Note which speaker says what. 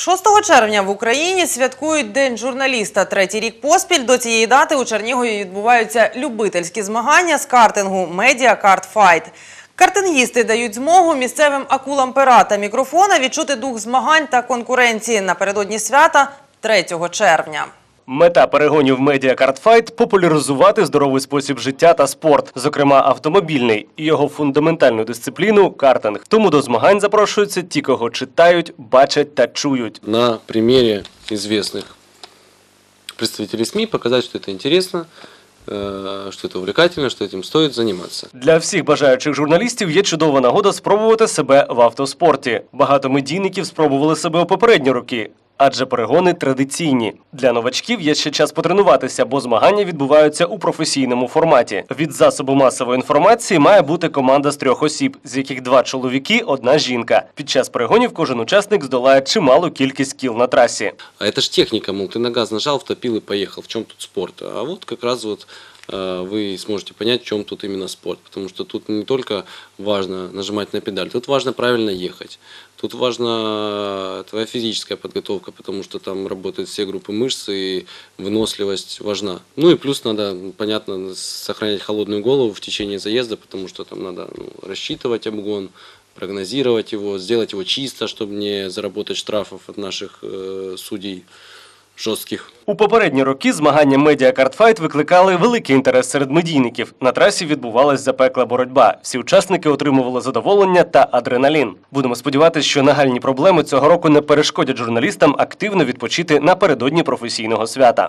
Speaker 1: 6 червня в Україні святкують День журналіста. Третій рік поспіль до цієї дати у Чернігові відбуваються любительські змагання з картингу «Медіа Карт Файт». Картингісти дають змогу місцевим акулам пера та мікрофона відчути дух змагань та конкуренції напередодні свята 3 червня.
Speaker 2: Мета перегонів Media Kart Fight – популяризувати здоровий спосіб життя та спорт, зокрема автомобільний, і його фундаментальну дисципліну картинг. Тому до змагань запрошуються ті, кого читають, бачать та чують.
Speaker 3: на примере известных представителей СМИ показать, что это интересно, э, что это увлекательно, что этим стоит заниматься.
Speaker 2: Для всіх бажаючих журналістів є чудова нагода спробувати себе в автоспорті. Багато медійників спробували себе у попередні роки. Адже перегони традиційні. Для новачків є ще час потренуватися, бо змагання відбуваються у професійному форматі. Від засобу масової інформації має бути команда з трьох осіб, з яких два чоловіки, одна жінка. Під час перегонів кожен учасник здолає чималу кількість кіл на трасі.
Speaker 3: А это ж техника, мол, ты на газ нажал, втопил и поехал. В чем тут спорт? А вот как раз вот э, вы сможете понять, в чем тут именно спорт. Потому что тут не только важно нажимать на педаль, тут важно правильно ехать. Тут важна твоя физическая подготовка, потому что там работают все группы мышц и выносливость важна. Ну и плюс надо, понятно, сохранять холодную голову в течение заезда, потому что там надо ну, рассчитывать обгон, прогнозировать его, сделать его чисто, чтобы не заработать штрафов от наших э, судей жестких.
Speaker 2: У попередні роки змагання медіа картфайт викликали великий інтерес серед медійників. На трасі відбувалась запекла боротьба. Всі учасники отримували задоволення та адреналін. Будемо сподіватися, що нагальні проблеми цього року не перешкодять журналістам активно відпочити напередодні професійного свята.